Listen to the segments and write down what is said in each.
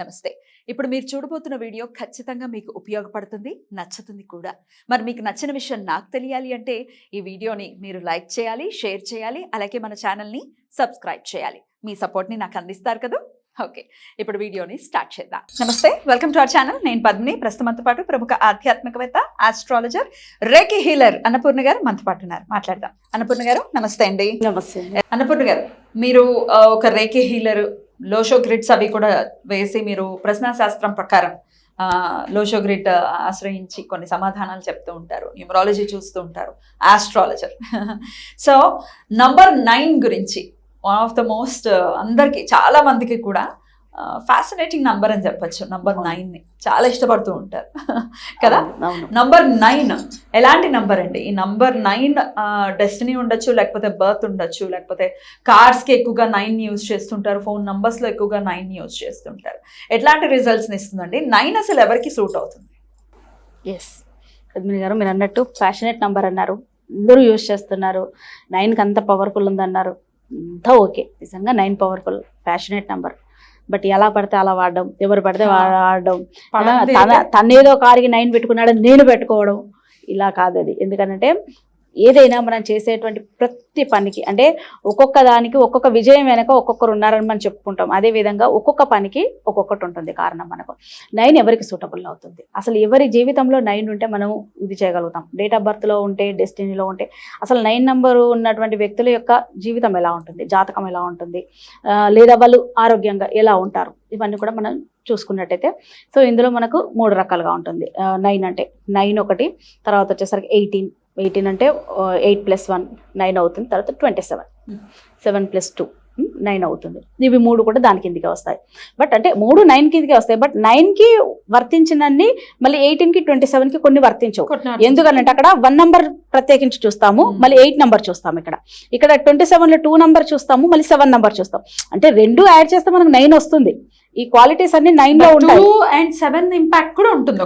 నమస్తే ఇప్పుడు మీరు చూడబోతున్న వీడియో ఖచ్చితంగా మీకు ఉపయోగపడుతుంది నచ్చుతుంది కూడా. మరి మీకు నచ్చిన విషయం నాకు తెలియాలి అంటే ఈ వీడియోని మీరు లైక్ చేయాలి షేర్ చేయాలి అలాగే మన ఛానల్ని సబ్స్క్రైబ్ చేయాలి. మీ సపోర్ట్ని నాకు అందిస్తారు కదా? ఓకే ఇప్పుడు వీడియోని స్టార్ట్ చేద్దాం. నమస్తే వెల్కమ్ టు అవర్ ఛానల్. నేను పద్మిని. ప్రస్తుతంతో పాటు ప్రముఖ ఆధ్యాత్మికవేత్త ఆస్ట్రాలజర్ రేకి హీలర్ అన్నపూర్ణ గారు మనతో పాటు ఉన్నారు. మాట్లాడదాం. అన్నపూర్ణ గారు నమస్తే అండి. నమస్తే అన్నపూర్ణ గారు మీరు ఒక రేకి హీలర్ లోషో గ్రిడ్స్ అవి కూడా వేసి మీరు ప్రశ్న శాస్త్రం ప్రకారం లోషో గ్రిడ్ ఆశ్రయించి కొన్ని సమాధానాలు చెప్తూ ఉంటారు. న్యూమరాలజీ చూస్తూ ఉంటారు. ఆస్ట్రాలజర్ సో నంబర్ నైన్ గురించి వన్ ఆఫ్ ద మోస్ట్ అందరికి చాలా మందికి కూడా ఫ్యాసినేటింగ్ నంబర్ అని చెప్పొచ్చు. నంబర్ నైన్ని చాలా ఇష్టపడుతూ ఉంటారు. కదా? నంబర్ నైన్ ఎలాంటి నంబర్ అండి? ఈ నంబర్ నైన్ డెస్టినీ ఉండొచ్చు లేకపోతే బర్త్ ఉండొచ్చు లేకపోతే కార్స్కి ఎక్కువగా నైన్ యూజ్ చేస్తుంటారు ఫోన్ నంబర్స్లో ఎక్కువగా నైన్ యూజ్ చేస్తుంటారు. ఎట్లాంటి రిజల్ట్స్ని ఇస్తుందండి? నైన్ అసలు ఎవరికి సూట్ అవుతుంది? ఎస్ పద్మిని గారు మీరు అన్నట్టు ప్యాషనెట్ నంబర్ అన్నారు. అందరూ యూజ్ చేస్తున్నారు. నైన్కి అంత పవర్ఫుల్ ఉందన్నారు. అంతా ఓకే నిజంగా nine powerful passionate number but ఎలా పడితే అలా వాడడం ఎవరు పడితే. వాడడం. తన తనేదో కారికి నైన్ పెట్టుకున్నాడు నేను పెట్టుకోవడం ఇలా కాదు అది ఎందుకంటే ఏదైనా మనం చేసేటువంటి ప్రతి పనికి అంటే ఒక్కొక్క దానికి ఒక్కొక్క విజయం వెనక ఒక్కొక్కరు ఉన్నారని మనం చెప్పుకుంటాం. అదే విధంగా ఒక్కొక్క పనికి ఒక్కొక్కటి ఉంటుంది కారణం మనకు. నైన్ ఎవరికి సూటబుల్ అవుతుంది? అసలు ఎవరి జీవితంలో నైన్ ఉంటే మనం ఇది చేయగలుగుతాం? డేట్ ఆఫ్ బర్త్లో ఉంటే డెస్టినీలో ఉంటే అసలు నైన్ నెంబర్ ఉన్నటువంటి వ్యక్తుల యొక్క జీవితం ఎలా ఉంటుంది? జాతకం ఎలా ఉంటుంది? లేదా వాళ్ళు ఆరోగ్యంగా ఎలా ఉంటారు? ఇవన్నీ కూడా మనం చూసుకున్నట్టయితే సో ఇందులో మనకు మూడు రకాలుగా ఉంటుంది. నైన్ అంటే నైన్ ఒకటి తర్వాత వచ్చేసరికి ఎయిటీన్ ఎయిటీన్ అంటే ఎయిట్ ప్లస్ వన్ నైన్ అవుతుంది. తర్వాత twenty seven. Seven plus two nine అవుతుంది. ఇవి మూడు కూడా దాని కిందికే వస్తాయి. బట్ అంటే మూడు నైన్ కిందికే వస్తాయి. బట్ నైన్కి వర్తించినన్ని మళ్ళీ ఎయిటీన్కి ట్వంటీ సెవెన్కి కొన్ని వర్తించవు. ఎందుకనంటే అక్కడ వన్ నంబర్ ప్రత్యేకించి చూస్తాము. మళ్ళీ ఎయిట్ నంబర్ చూస్తాము ఇక్కడ. ఇక్కడ ట్వంటీ సెవెన్లో టూ నంబర్ చూస్తాము. మళ్ళీ సెవెన్ నంబర్ చూస్తాం అంటే రెండు యాడ్ చేస్తే మనకు నైన్ వస్తుంది. ఈ క్వాలిటీస్ అన్ని నైన్లో ఉంటాయి అండ్ సెవెన్ ఇంపాక్ట్ కూడా ఉంటుంది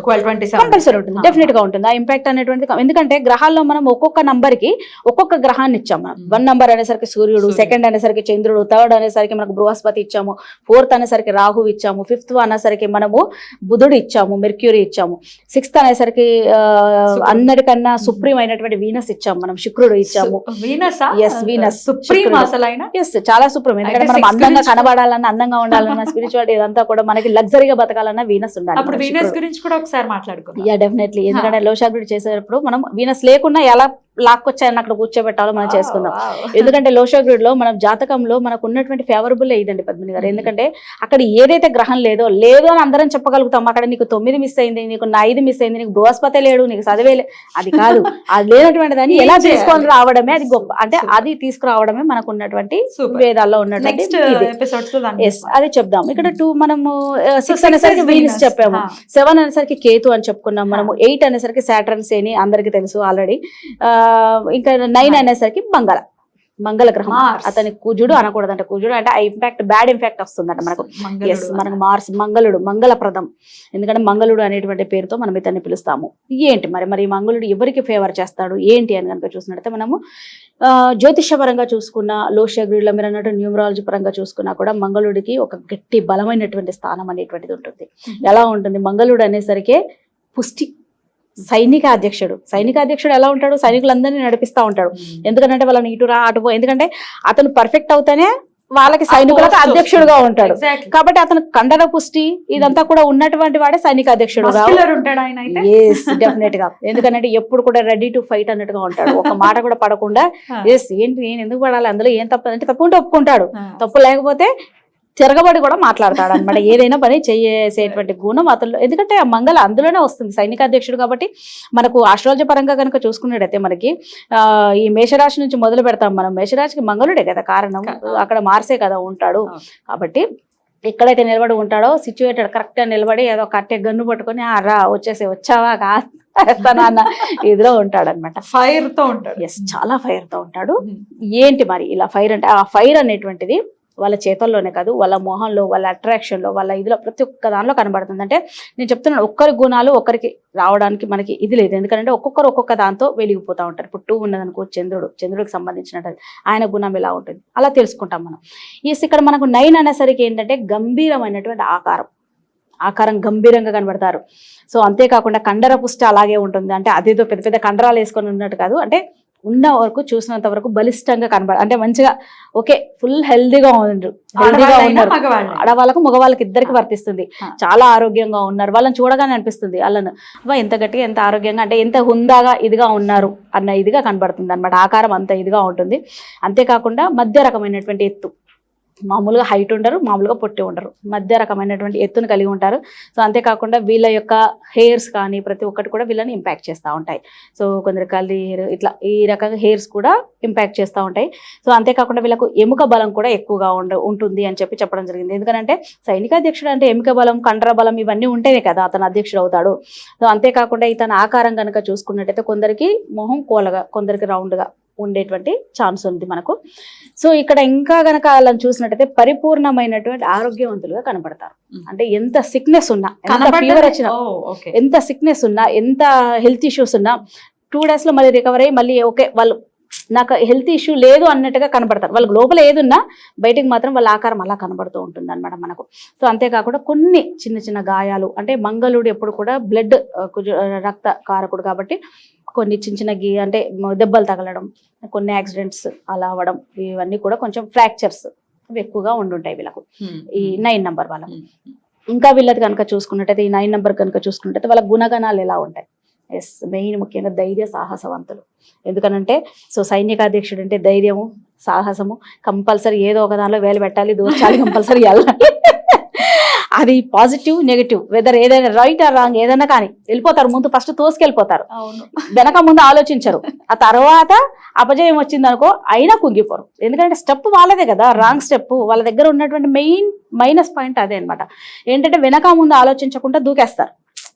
కంపల్సరీ ఉంటుంది డెఫినెట్గా ఉంటుంది ఆ ఇంపాక్ట్ అనేటువంటి ఎందుకంటే గ్రహాల్లో మనం ఒక్కొక్క నంబర్కి ఒక్కొక్క గ్రహాన్ని ఇచ్చాం మనం Hmm. వన్ నంబర్ అనేసరికి సూర్యుడు. సెకండ్ అనేసరికి చంద్రుడు థర్డ్ అనేసరికి మనకు బృహస్పతి ఇచ్చాము ఫోర్త్ అనేసరికి రాహు ఇచ్చాము ఫిఫ్త్ అనేసరికి మనము బుధుడు ఇచ్చాము మెర్క్యూరీ ఇచ్చాము సిక్స్త్ అనేసరికి శుక్రుడు. అన్నిటికన్నా సుప్రీం అయినటువంటి వీనస్ ఇచ్చాము మనం శుక్రుడు ఇచ్చాము వీనస్. సుప్రీం. అసలు ఎస్ చాలా సూపర్ ఎందుకంటే మనం అందంగా కనబడాలన్నా అందంగా ఉండాలన్నా స్పిరిచువాలిటీ ఇదంతా కూడా మనకి లగ్జరీగా బతకాలన్నా వీనస్ ఉండాలి అప్పుడు వీనస్. గురించి కూడా ఒకసారి మాట్లాడుకుందాం. యా డెఫినెట్లీ ఎందుకంటే లోషాగ్రుడి చేసేటప్పుడు మనం వీనస్ లేకుండా ఎలా లాక్కొచ్చాయని అక్కడ కూర్చోబెట్టాలో మనం చేసుకుందాం. ఎందుకంటే లోషాగ్రుడ్లో మన జాతకంలో మనకు ఉన్నటువంటి ఫేవరబుల్ ఇదండి పద్మిని గారు. ఎందుకంటే అక్కడ ఏదైతే గ్రహం లేదో లేదు అని అందరం చెప్పగలుగుతాం. అక్కడ నీకు తొమ్మిది మిస్ అయింది నీకు ఐదు మిస్ అయింది నీకు బృహస్పతి లేడు నీకు చదివే లే- అది కాదు. అది లేనటువంటి దాన్ని ఎలా? తీసుకొని రావడమే అది గొప్ప. అంటే. అది తీసుకురావడమే మనకు ఉన్నటువంటి వేదాల్లో ఉన్నటువంటి అది చెప్దాం. ఇక్కడ టూ మనము సిక్స్ six అనేసరికి వీనస్. చెప్పాము. సెవెన్ అనేసరికి కేతు అని చెప్పుకున్నాం మనము. ఎయిట్ అనేసరికి సాటర్న్ సేని అందరికి తెలుసు ఆల్రెడీ ఇంకా నైన్ అనేసరికి మంగళ. మంగళ గ్రహం. అతని కుజుడు అనకూడదంట. కుజుడు అంటే ఆ ఇంపాక్ట్ బ్యాడ్ ఇంపాక్ట్ వస్తుందంట మనకు. ఎస్ మనకు మార్స్ మంగళుడు మంగళప్రదం. ఎందుకంటే మంగళుడు అనేటువంటి పేరుతో మనం ఇతన్ని పిలుస్తాము. ఏంటి మరి? మరి మంగళుడు ఎవరికి ఫేవర్ చేస్తాడు? ఏంటి అని కనుక చూసినట్టయితే మనము ఆ, జ్యోతిషపరంగా చూసుకున్న లోషగ్రీలో మీరు అన్నట్టు న్యూమరాలజీ పరంగా చూసుకున్నా కూడా మంగళుడికి ఒక గట్టి బలమైనటువంటి స్థానం అనేటువంటిది ఉంటుంది. ఎలా ఉంటుంది? మంగళుడు అనేసరికి పుష్టి సైనిక అధ్యక్షుడు. సైనిక అధ్యక్షుడు ఎలా ఉంటాడు? సైనికులందరినీ నడిపిస్తా ఉంటాడు. ఎందుకంటే వాళ్ళని ఇటు రా అటు ఎందుకంటే అతను పర్ఫెక్ట్ అవుతానే వాళ్ళకి సైనికులకు అధ్యక్షుడుగా ఉంటాడు. కాబట్టి అతను కండర పుష్టి ఇదంతా కూడా ఉన్నటువంటి వాడే సైనిక అధ్యక్షుడుగా అయితే. ఎస్ డెఫినెట్గా. ఎందుకంటే ఎప్పుడు కూడా రెడీ టు ఫైట్ అన్నట్టుగా ఉంటాడు. ఒక మాట కూడా పడకుండా. ఎస్ ఏంటి నేను ఎందుకు పడాలి? అందులో ఏం తప్పు? అంటే తప్పు ఉంటే ఒప్పుకుంటాడు. తప్పు లేకపోతే తిరగబడి కూడా మాట్లాడతాడు అనమాట ఏదైనా పని చేసేటువంటి గుణం అతను ఎందుకంటే ఆ మంగళ అందులోనే వస్తుంది. సైనిక అధ్యక్షుడు కాబట్టి మనకు ఆస్ట్రాలజీ పరంగా కనుక చూసుకున్నట్టయితే మనకి ఆ, ఈ మేషరాశి నుంచి మొదలు పెడతాం మనం. మేషరాశికి మంగళుడే కదా కారణం. అక్కడ మార్సే కదా ఉంటాడు. కాబట్టి ఎక్కడైతే నిలబడి ఉంటాడో సిచ్యువేటెడ్ కరెక్ట్గా నిలబడి ఏదో కట్టె గన్ను పట్టుకొని "ఆ, రా వచ్చేసి వచ్చావా కాస్తానా అన్న ఇదిలో ఉంటాడు అనమాట ఫైర్తో ఉంటాడు. ఎస్ చాలా ఫైర్తో ఉంటాడు. ఏంటి మరి ఇలా ఫైర్ అంటే ఆ ఫైర్ అనేటువంటిది వాళ్ళ చేతల్లోనే కాదు వాళ్ళ మొహంలో వాళ్ళ అట్రాక్షన్లో లో వాళ్ళ ఇదిలో ప్రతి ఒక్క దానిలో కనబడుతుంది. అంటే నేను చెప్తున్నాను ఒక్కరి గుణాలు ఒక్కరికి రావడానికి మనకి ఇది లేదు. ఎందుకంటే ఒక్కొక్కరు ఒక్కొక్క దాంతో వెలిగిపోతూ ఉంటారు. ఇప్పుడు టూ ఉన్నదనుకో చంద్రుడు చంద్రుడికి సంబంధించినట్టు ఆయన గుణం ఎలా ఉంటుంది? అలా తెలుసుకుంటాం మనం. ఈస్ ఇక్కడ మనకు నైన్ అనేసరికి ఏంటంటే గంభీరమైనటువంటి ఆకారం. ఆకారం గంభీరంగా కనబడతారు. సో అంతేకాకుండా కండర పుష్టి అలాగే ఉంటుంది. అంటే అదేదో పెద్ద పెద్ద కండరాలు వేసుకొని ఉన్నట్టు కాదు. అంటే ఉన్న వరకు చూసినంత వరకు బలిష్టంగా కనబడ అంటే మంచిగా ఓకే ఫుల్ హెల్దీగా ఉండరు హెల్దీగా ఉన్నారు? ఆడవాళ్ళకు మగవాళ్ళకి ఇద్దరికి వర్తిస్తుంది. చాలా ఆరోగ్యంగా ఉన్నారు. వాళ్ళని చూడగానే అనిపిస్తుంది వాళ్ళను అబ్బా ఎంత గట్టిగా ఎంత ఆరోగ్యంగా అంటే ఎంత హుందాగా ఇదిగా ఉన్నారు అన్న ఇదిగా కనబడుతుంది అనమాట ఆకారం అంత ఇదిగా ఉంటుంది. అంతేకాకుండా మధ్య రకమైనటువంటి ఎత్తు. మామూలుగా హైట్ ఉండరు మామూలుగా పొట్టి ఉండరు. మధ్య రకమైనటువంటి ఎత్తును కలిగి ఉంటారు. సో అంతేకాకుండా వీళ్ళ యొక్క హెయిర్స్ కానీ ప్రతి ఒక్కటి కూడా వీళ్ళని ఇంపాక్ట్ చేస్తూ ఉంటాయి. సో కొందరు కల్లి హెయిర్ ఇట్లా ఈ రకంగా హెయిర్స్ కూడా ఇంపాక్ట్ చేస్తూ ఉంటాయి. సో అంతేకాకుండా వీళ్ళకు ఎముక బలం కూడా ఎక్కువగా ఉండ ఉంటుంది అని చెప్పి చెప్పడం జరిగింది. ఎందుకంటే సైనికాధ్యక్షుడు అంటే ఎముక బలం కండర బలం ఇవన్నీ ఉంటేనే కదా అతను అధ్యక్షుడు అవుతాడు. సో అంతేకాకుండా ఇతను ఆకారం కనుక చూసుకున్నట్టయితే కొందరికి మొహం కోలగా కొందరికి రౌండ్గా ఉండేటువంటి ఛాన్స్ ఉంది మనకు. సో ఇక్కడ ఇంకా గనక వాళ్ళని చూసినట్టయితే పరిపూర్ణమైనటువంటి ఆరోగ్యవంతులుగా కనబడతారు. అంటే ఎంత సిక్నెస్ ఉన్నా ఎంత ఫీవర్ వచ్చినా. ఎంత సిక్నెస్ ఉన్నా ఎంత హెల్త్ ఇష్యూస్ ఉన్నా టూ డేస్లో మళ్ళీ రికవర్ అయ్యి మళ్ళీ ఓకే వాళ్ళు నాకు హెల్త్ ఇష్యూ లేదు అన్నట్టుగా కనబడతారు వాళ్ళకి లోపల ఏదున్నా బయటికి మాత్రం వాళ్ళ ఆకారం అలా కనబడుతూ ఉంటుంది అనమాట మనకు. సో అంతేకాకుండా కొన్ని చిన్న చిన్న గాయాలు అంటే మంగళుడు ఎప్పుడు కూడా బ్లడ్ రక్త కారకుడు కాబట్టి కొన్ని చిన్న చిన్న గీ అంటే దెబ్బలు తగలడం కొన్ని యాక్సిడెంట్స్ అలా అవ్వడం ఇవన్నీ కూడా కొంచెం ఫ్రాక్చర్స్ ఎక్కువగా ఉండుంటాయి వీళ్ళకు. ఈ నైన్ నంబర్ వాళ్ళకు. ఇంకా వీళ్ళది కనుక చూసుకున్నట్టయితే ఈ నైన్ నెంబర్ కనుక చూసుకున్నట్టయితే వాళ్ళ గుణగణాలు ఎలా ఉంటాయి? ఎస్ మెయిన్ ముఖ్యంగా ధైర్య సాహసవంతులు. ఎందుకనంటే సో సైనికాధ్యక్షుడు అంటే ధైర్యము సాహసము కంపల్సరీ ఏదో ఒక దానిలో వేలు పెట్టాలి దూర్చాలి కంపల్సరీ వెళ్ళాలి. అది పాజిటివ్ నెగిటివ్. వెదర్ ఏదైనా రైట్ ఆర్ రాంగ్ ఏదైనా కానీ వెళ్ళిపోతారు. ముందు ఫస్ట్ తోసుకెళ్ళిపోతారు. వెనక ముందు ఆలోచించరు. ఆ తర్వాత అపజయం వచ్చింది అనుకో అయినా కుంగిపోరు. ఎందుకంటే స్టెప్ వాళ్ళదే కదా. రాంగ్ స్టెప్ వాళ్ళ దగ్గర ఉన్నటువంటి మెయిన్ మైనస్ పాయింట్ అదే అన్నమాట. ఏంటంటే వెనక ముందు ఆలోచించకుండా దూకేస్తారు.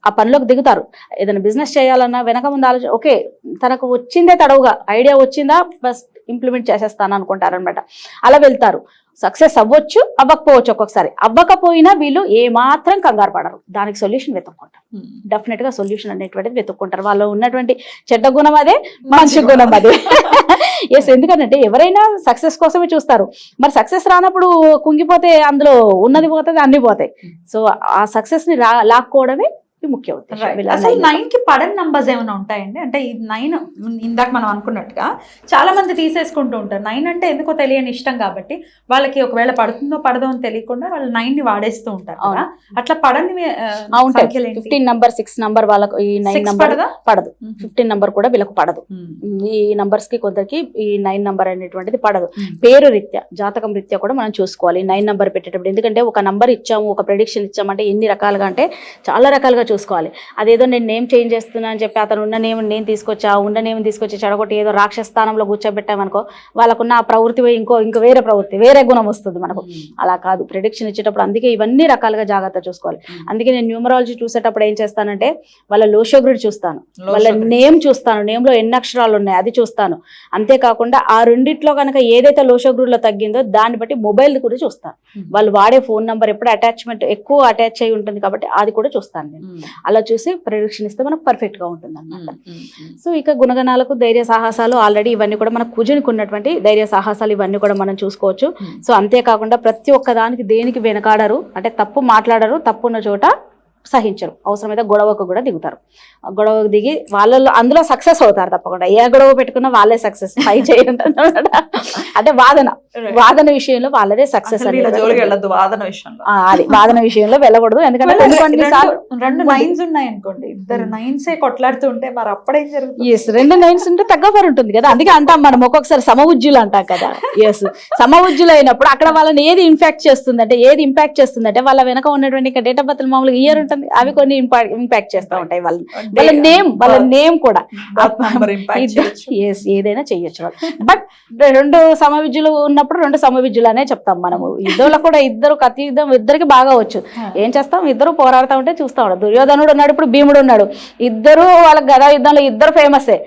ఆ పనిలోకి దిగుతారు. ఏదైనా బిజినెస్ చేయాలన్నా వెనక ముందు ఆలోచన ఓకే తనకు వచ్చిందే తడవుగా. ఐడియా వచ్చిందా? బస్ ఇంప్లిమెంట్ చేసేస్తాను అనుకుంటారనమాట అలా వెళ్తారు. సక్సెస్ అవ్వచ్చు అవ్వకపోవచ్చు ఒక్కొక్కసారి. అవ్వకపోయినా వీళ్ళు ఏమాత్రం కంగారు పడరు. దానికి సొల్యూషన్ వెతుక్కుంటారు. డెఫినెట్గా సొల్యూషన్ అనేటువంటిది వెతుక్కుంటారు. వాళ్ళు ఉన్నటువంటి చెడ్డ గుణం అదే మంచి గుణం. అదే. ఎస్ ఎందుకంటే ఎవరైనా సక్సెస్ కోసమే చూస్తారు. మరి సక్సెస్ రానప్పుడు కుంగిపోతే అందులో ఉన్నది పోతుంది అన్ని పోతాయి. సో ఆ సక్సెస్ని రా లాక్కోవడమే ఈ ముఖ్య ఉద్దేశం. అసలు. నైన్కి పడని నంబర్స్ ఏమైనా ఉంటాయండి? అంటే ఈ నైన్ ఇందాక మనం అనుకున్నట్టుగా చాలా మంది తీసేసుకుంటూ ఉంటారు. నైన్ అంటే ఎందుకో తెలియని ఇష్టం కాబట్టి వాళ్ళకి ఒకవేళ పడుతుందో పడదో అని తెలియకుండా వాళ్ళు నైన్ని వాడేస్తూ ఉంటారు కదా? అట్లా పడని? ఫిఫ్టీన్ నంబర్ సిక్స్ నంబర్ వాళ్ళకు ఈ నైన్ నంబర్ పడదా? ఫిఫ్టీన్ నంబర్ కూడా వీళ్ళకు పడదు. ఈ నంబర్స్కి కొందరికి ఈ నైన్ నంబర్ అనేటువంటిది పడదు. పేరు రీత్యా జాతకం రీత్యా కూడా మనం చూసుకోవాలి. నైన్ నంబర్ పెట్టేటప్పుడు. ఎందుకంటే ఒక నంబర్ ఇచ్చాము ఒక ప్రెడిక్షన్ ఇచ్చామంటే ఎన్ని రకాలుగా అంటే చాలా రకాలుగా చూసుకోవాలి. అదేదో నేను నేమ్ చేంజ్ చేస్తున్నా అని చెప్పి అతను ఉన్న నేమ్ నేను తీసుకొచ్చా ఉన్న నేమ్ తీసుకొచ్చి చెడగొట్టి ఏదో రాక్షస స్థానంలో కూర్చోబెట్టామనుకో వాళ్ళకున్న ఆ ప్రవృత్తి ఇంకో ఇంకో వేరే ప్రవృత్తి వేరే గుణం వస్తుంది మనకు. అలా కాదు. ప్రిడిక్షన్ ఇచ్చేటప్పుడు అందుకే ఇవన్నీ రకాలుగా జాగ్రత్త చూసుకోవాలి. మ్మ్. అందుకే నేను న్యూమరాలజీ చూసేటప్పుడు ఏం చేస్తానంటే వాళ్ళ లోషోగ్రిడ్ చూస్తాను. వాళ్ళ. నేమ్ చూస్తాను. నేమ్లో ఎన్ని అక్షరాలు ఉన్నాయి అది చూస్తాను. అంతేకాకుండా ఆ రెండిట్లో కనుక ఏదైతే లోషోగ్రిడ్లో తగ్గిందో దాన్ని బట్టి మొబైల్ కూడా చూస్తాను. మ్మ్. వాళ్ళు వాడే ఫోన్ నంబర్ ఎప్పుడు అటాచ్మెంట్ ఎక్కువ అటాచ్ అయి ఉంటుంది కాబట్టి అది కూడా చూస్తాను నేను. అలా చూసి ప్రిడిక్షన్ ఇస్తే మనకు పర్ఫెక్ట్గా ఉంటుంది. అనమాట. సో ఇక గుణగణాలకు ధైర్య సాహసాలు ఆల్రెడీ ఇవన్నీ కూడా మన కుజునికి ఉన్నటువంటి ధైర్య సాహసాలు ఇవన్నీ కూడా మనం చూసుకోవచ్చు. సో అంతేకాకుండా ప్రతి ఒక్క దానికి దేనికి వెనకాడరు అంటే తప్పు మాట్లాడరు తప్పు ఉన్న చోట సహించరు. అవసరమైతే గొడవకు కూడా దిగుతారు. గొడవకు దిగి వాళ్ళలో అందులో సక్సెస్ అవుతారు తప్పకుండా. ఏ గొడవ పెట్టుకున్నా వాళ్ళే సక్సెస్ ఫై చేయండి అంటే వాదన. వాదన విషయంలో వాళ్ళదే సక్సెస్ వాదన విషయంలో. అది. వాదన విషయంలో వెళ్ళకూడదు. ఎందుకంటే రెండు- నైన్స్ ఉన్నాయి అనుకోండి. ఇద్దరు నైన్స్ కొట్లాడుతూ ఉంటే మరి అప్పుడేం జరుగుతుంది? ఎస్ రెండు నైన్స్ ఉంటే తగ్గఫర్ ఉంటుంది కదా. అందుకే అంటాం మనం ఒక్కొక్కసారి సమవుజ్జులు అంటాం కదా. ఎస్ సమవుజ్జులు అయినప్పుడు అక్కడ వాళ్ళని ఏది ఇంపాక్ట్ చేస్తుంది అంటే ఏది ఇంపాక్ట్ చేస్తుంది అంటే వాళ్ళ వెనక ఉన్నటువంటి డేట్ ఆఫ్ బర్త్ మామూలుగా ఇయర్ ఉంటుంది. అవి కొన్ని ఇంపాక్ట్ చేస్తూ ఉంటాయి వాళ్ళని వాళ్ళ నేమ్ వాళ్ళ నేమ్ కూడా. ఎస్ ఏదైనా చెయ్యొచ్చు వాళ్ళు. బట్ రెండు సమవిద్యులు ఉన్నప్పుడు రెండు సమవిద్యులు అనే చెప్తాం మనము. ఇద్దరు కూడా ఇద్దరు కత్తి యుద్ధం ఇద్దరికి బాగా వచ్చు. ఏం చేస్తాం? ఇద్దరు పోరాడుతూ ఉంటే చూస్తా ఉంటాం. దుర్యోధనుడు ఉన్నాడు ఇప్పుడు భీముడు ఉన్నాడు. ఇద్దరు వాళ్ళ గదా యుద్ధంలో ఇద్దరు ఫేమసే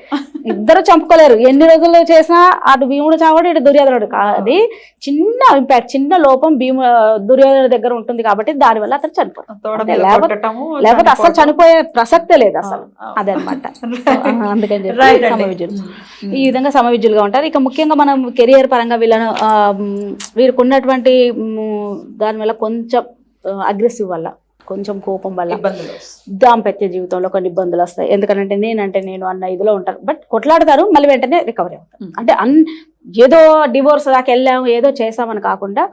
ఇద్దరు చంపుకోలేరు. ఎన్ని రోజులు చేసినా అటు భీముడు చావాడు ఇటు దుర్యోధనుడు. అది చిన్న ఇంపాక్ట్ చిన్న లోపం భీము దుర్యోధనుడి దగ్గర ఉంటుంది కాబట్టి దానివల్ల అతను చనిపోతాడు. లేకపోతే అసలు చనిపోయే ప్రసక్తే లేదు అసలు అదే అనమాట అందుకని చెప్పి. సమవిద్యులు ఈ విధంగా సమవిద్యులుగా ఉంటారు. ఇక ముఖ్యంగా మనం కెరియర్ పరంగా వీళ్ళను వీరికి ఉన్నటువంటి దాని వల్ల కొంచెం అగ్రెసివ్ వల్ల. కొంచెం కోపం వల్ల దాంపత్య జీవితంలో కొన్ని ఇబ్బందులు వస్తాయి. ఎందుకంటే నేనంటే నేను అన్న ఇదిలో ఉంటారు. బట్ కొట్లాడతారు మళ్ళీ వెంటనే రికవరీ అవుతారు. అంటే అన్ ఏదో డివోర్స్ దాకా వెళ్ళాము ఏదో చేసామని కాకుండా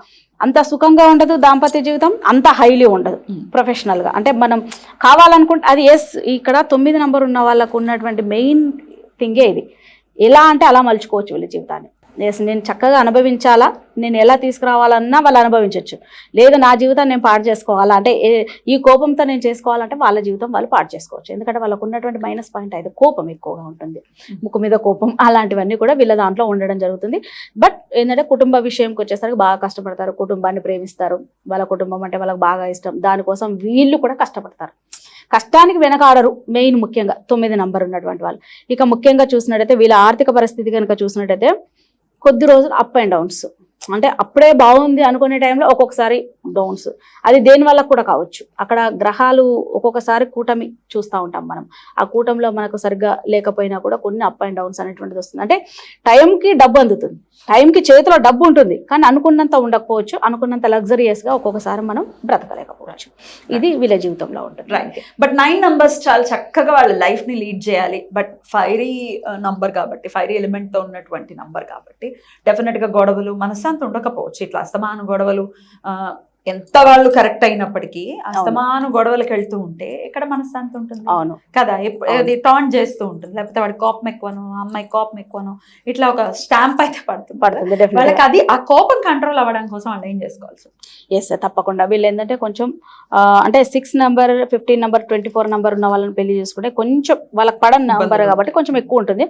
అంత సుఖంగా ఉండదు దాంపత్య జీవితం అంత హైలీ ఉండదు Mm. ప్రొఫెషనల్గా. అంటే మనం కావాలనుకుంటే అది ఎస్ ఇక్కడ తొమ్మిది నంబర్ ఉన్న వాళ్ళకు ఉన్నటువంటి మెయిన్ థింగే ఇది? ఎలా అంటే అలా మలుచుకోవచ్చు వీళ్ళ జీవితాన్ని. నేను చక్కగా అనుభవించాలా? నేను ఎలా తీసుకురావాలన్నా వాళ్ళు అనుభవించవచ్చు లేదు నా జీవితాన్ని నేను పాడు చేసుకోవాలా? అంటే ఏ- ఈ కోపంతో నేను చేసుకోవాలంటే వాళ్ళ జీవితం వాళ్ళు పాడు చేసుకోవచ్చు. ఎందుకంటే వాళ్ళకు ఉన్నటువంటి మైనస్ పాయింట్ అయితే కోపం ఎక్కువగా ఉంటుంది. ముక్కు మీద కోపం అలాంటివన్నీ కూడా వీళ్ళ దాంట్లో ఉండడం జరుగుతుంది. బట్ ఏంటంటే కుటుంబ విషయంకి వచ్చేసరికి బాగా కష్టపడతారు. కుటుంబాన్ని ప్రేమిస్తారు. వాళ్ళ కుటుంబం అంటే వాళ్ళకి బాగా ఇష్టం. దానికోసం వీళ్ళు కూడా కష్టపడతారు. కష్టానికి వెనకాడరు మెయిన్ ముఖ్యంగా తొమ్మిది నంబర్ ఉన్నటువంటి వాళ్ళు. ఇక ముఖ్యంగా చూసినట్టయితే వీళ్ళ ఆర్థిక పరిస్థితి కనుక చూసినట్టయితే కొద్ది రోజులు అప్ అండ్ డౌన్స్ అంటే అప్పుడే బాగుంది అనుకునే టైంలో ఒక్కొక్కసారి డౌన్స్. అది దేని వల్ల కూడా కావచ్చు. అక్కడ గ్రహాలు ఒక్కొక్కసారి కూటమి చూస్తూ ఉంటాం మనం. ఆ కూటమిలో మనకు సరిగ్గా లేకపోయినా కూడా కొన్ని అప్ అండ్ డౌన్స్ అనేటువంటిది వస్తుంది. అంటే టైంకి డబ్బు అందుతుంది. టైంకి చేతిలో డబ్బు ఉంటుంది. కానీ అనుకున్నంత ఉండకపోవచ్చు. అనుకున్నంత లగ్జరియస్గా ఒక్కొక్కసారి మనం బ్రతకలేకపోవచ్చు. ఇది వీళ్ళ జీవితంలో ఉంటుంది. రైట్ బట్ నైన్ నంబర్స్ చాలా చక్కగా వాళ్ళ లైఫ్ని లీడ్ చేయాలి. బట్ ఫైరీ నంబర్ కాబట్టి ఫైరీ ఎలిమెంట్తో ఉన్నటువంటి నంబర్ కాబట్టి డెఫినెట్గా గొడవలు మనశ్శాంతి ఉండకపోవచ్చు. ఇట్లా అస్తమాను గొడవలు ఎంత వాళ్ళు కరెక్ట్ అయినప్పటికీ అస్తమాను గొడవలకు వెళ్తూ ఉంటే ఇక్కడ మనశ్శాంతి ఉంటుంది? అవును. కదా. అది టాన్ చేస్తూ ఉంటుంది. లేకపోతే వాడి కోపం ఎక్కువను అమ్మాయి కోపం ఎక్కువను ఇట్లా ఒక స్టాంప్ అయితే పడుతుంది. పడుతుంది వాళ్ళకి అది ఆ కోపం కంట్రోల్ అవ్వడం కోసం వాళ్ళు ఏం చేసుకోవాల్సి? ఎస్ తప్పకుండా. వీళ్ళు ఏంటంటే కొంచెం అంటే six number fifteen number twenty four number ఉన్న వాళ్ళని పెళ్ళి చేసుకుంటే కొంచెం వాళ్ళకి పడని నెంబర్ కాబట్టి కొంచెం ఎక్కువ ఉంటుంది.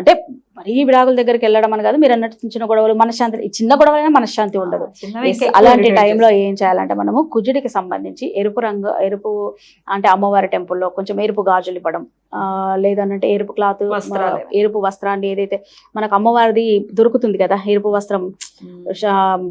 అంటే మరీ విడాకుల దగ్గరికి వెళ్ళడం అని కాదు మీరు అన్నట్టు చిన్న గొడవలు మనశ్శాంతి ఈ చిన్న గొడవలైనా మనశ్శాంతి ఉండదు అలాంటి టైంలో ఏం చేయాలంటే మనము కుజుడికి సంబంధించి ఎరుపు రంగు ఎరుపు అంటే అమ్మవారి టెంపుల్లో కొంచెం ఎరుపు గాజులు ఇవ్వడం లేదనంటే ఎరుపు క్లాత్ వస్త్రాలు. ఎరుపు వస్త్రాన్ని ఏదైతే మనకు అమ్మవారిది దొరుకుతుంది కదా ఎరుపు వస్త్రం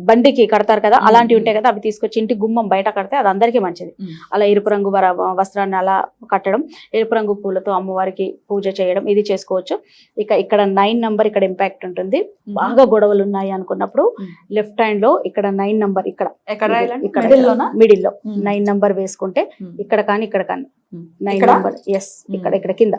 బండికి కడతారు కదా. అలాంటివి ఉంటాయి కదా అవి తీసుకొచ్చి ఇంటి గుమ్మం బయట కడితే అది అందరికీ మంచిది. అలా ఎరుపు రంగు వస్త్రాన్ని అలా కట్టడం ఎరుపు రంగు పూలతో అమ్మవారికి పూజ చేయడం ఇది చేసుకోవచ్చు ఇక ఇక్కడ నైన్ నంబర్ ఇక్కడ ఇంపాక్ట్ ఉంటుంది బాగా గొడవలు ఉన్నాయి అనుకున్నప్పుడు. లెఫ్ట్ హ్యాండ్లో ఇక్కడ నైన్ నంబర్ ఇక్కడ ఇక్కడ మిడిల్లో. నైన్ నంబర్ వేసుకుంటే. ఇక్కడ కానీ ఇక్కడ కానీ. నైన్ ఇక్కడ? నంబర్ ఎస్ ఇక్కడ ఇక్కడ కింద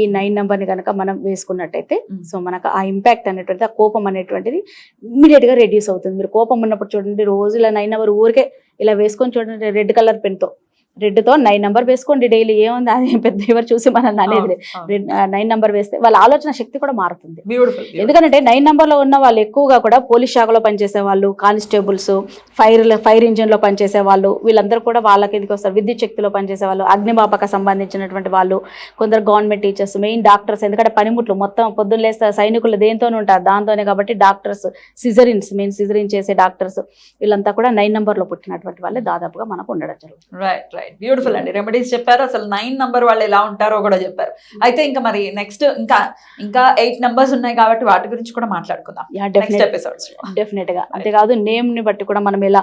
ఈ నైన్ నంబర్ని కనుక మనం వేసుకున్నట్టయితే. సో మనకు ఆ ఇంపాక్ట్ అనేటువంటిది ఆ కోపం అనేటువంటిది ఇమ్మీడియట్గా రెడ్యూస్ అవుతుంది మీరు కోపం ఉన్నప్పుడు చూడండి రోజు ఇలా నైన్ నెంబర్ ఊరికే ఇలా వేసుకొని చూడండి రెడ్ కలర్ పెన్ తో రెడ్తో నైన్ నెంబర్ వేసుకోండి డైలీ. ఏముంది? అది పెద్ద ఎవరు చూసి మనల్ని అనేది నైన్ నెంబర్ వేస్తే వాళ్ళ ఆలోచన శక్తి కూడా మారుతుంది. ఎందుకంటే నైన్ నెంబర్లో ఉన్న వాళ్ళు ఎక్కువగా కూడా పోలీస్ శాఖలో పనిచేసే వాళ్ళు కానిస్టేబుల్స్ ఫైర్ ఫైర్ ఇంజిన్లో పనిచేసే వాళ్ళు వీళ్ళందరూ కూడా వాళ్ళకి ఎందుకు వస్తారు. విద్యుత్ శక్తిలో పనిచేసే వాళ్ళు అగ్నిమాపక సంబంధించినటువంటి వాళ్ళు కొందరు గవర్నమెంట్ టీచర్స్ మెయిన్ డాక్టర్స్. ఎందుకంటే పనిముట్లు మొత్తం పొద్దున్న లేస్తే సైనికులు దేంతోనే ఉంటారు దాంతోనే కాబట్టి డాక్టర్స్ సిజరిన్స్ మెయిన్ సిజరిన్ చేసే డాక్టర్స్ వీళ్ళంతా కూడా నైన్ నెంబర్లో పుట్టినటువంటి వాళ్ళే దాదాపుగా మనకు ఉండడం జరుగుతుంది. రైట్ రైట్ బ్యూటిఫుల్ అండి. రెమెడీస్ చెప్పారు. అసలు నైన్ నంబర్ వాళ్ళు ఎలా ఉంటారో కూడా చెప్పారు. అయితే ఇంకా మరి నెక్స్ట్ ఇంకా ఇంకా ఎయిట్ నంబర్స్ ఉన్నాయి కాబట్టి వాటి గురించి కూడా మాట్లాడుకుందాం. నెక్స్ట్ డెఫినెట్ ఎపిసోడ్స్ డెఫినెట్గా. అంతేకాదు నేమ్ని బట్టి కూడా మనం ఎలా